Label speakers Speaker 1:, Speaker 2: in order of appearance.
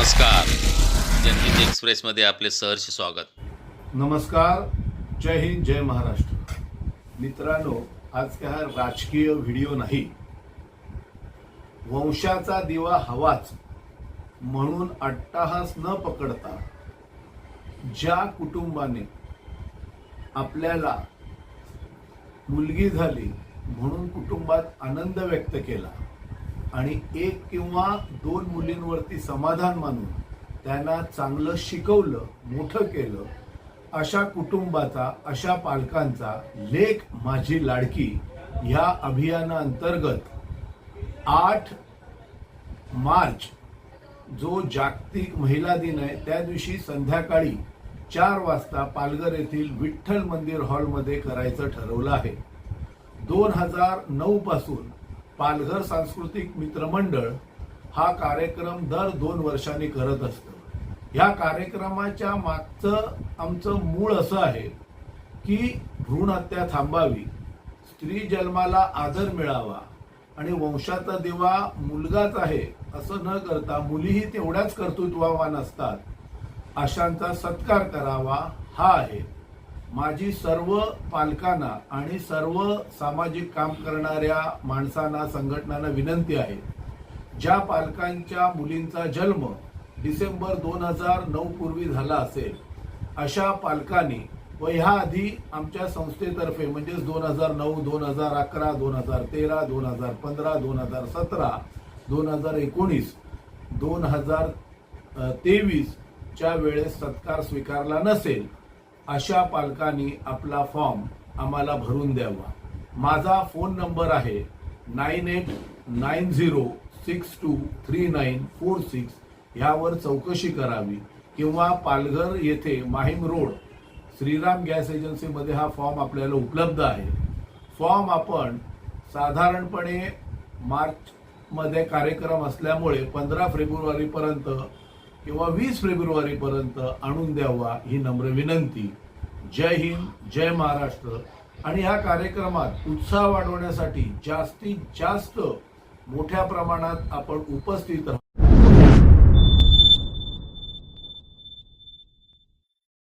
Speaker 1: नमस्कार. जनहित एक्सप्रेसमध्ये आपले सहर्ष स्वागत.
Speaker 2: नमस्कार. जय हिंद जय महाराष्ट्र. मित्रांनो आज काय हा राजकीय व्हिडिओ नाही. वंशाचा दिवा हवाच म्हणून अट्टाहास न पकडता ज्या कुटुंबाने आपल्याला मुलगी झाली म्हणून कुटुंबात आनंद व्यक्त केला आणि एक किंवा दोन मुलींवरती समाधान मानून त्यांना चांगलं शिकवलं मोठं केलं अशा कुटुंबाचा अशा पालकांचा लेख माझी लाडकी ह्या अभियानाअंतर्गत आठ मार्च जो जागतिक महिला दिन आहे त्या दिवशी संध्याकाळी चार वाजता पालघर येथील विठ्ठल मंदिर हॉलमध्ये करायचं ठरवलं आहे. दोन हजार नऊ पासून पालघर सांस्कृतिक मित्रमंडळ हा कार्यक्रम दर दोन वर्षांनी करत असतं. ह्या कार्यक्रमाच्या मागचं आमचं मूळ असं आहे की भ्रूण हत्या थांबावी स्त्री जन्माला आदर मिळावा आणि वंशाचा दिवा मुलगाच आहे असं न करता मुलीही तेवढ्याच कर्तृत्ववान असतात अशांचा सत्कार करावा हा आहे. माझी सर्व पालकांना आणि सर्व सामाजिक काम करणाऱ्या माणसांना संघटनांना विनंती आहे. ज्या पालकांच्या मुलींचा जन्म डिसेंबर दोन हजार नऊ पूर्वी झाला असेल अशा पालकांनी व ह्या आधी आमच्या संस्थेतर्फे म्हणजेच दोन हजार नऊ दोन हजार अकरा दोन हजार तेरा दोन हजार पंधरा दोन हजार सतरा दोन हजार एकोणीस दोन हजार तेवीसच्या वेळेस सत्कार स्वीकारला नसेल अशा पालकांनी आपला फॉर्म आम्हाला भरून द्यावा. माझा फोन नंबर आहे nine eight nine zero six two three nine four six ह्यावर चौकशी करावी. किंवा पालघर येथे माहीम रोड श्रीराम गॅस एजन्सीमध्ये हा फॉर्म आपल्याला उपलब्ध आहे. फॉर्म आपण साधारणपणे मार्चमध्ये कार्यक्रम असल्यामुळे पंधरा फेब्रुवारीपर्यंत किंवा वीस फेब्रुवारीपर्यंत आणून द्यावा ही नम्र विनंती. जय हिंद जय महाराष्ट्र. आणि ह्या कार्यक्रमात उत्साह वाढवण्यासाठी जास्तीत जास्त मोठ्या प्रमाणात आपण उपस्थित राहू.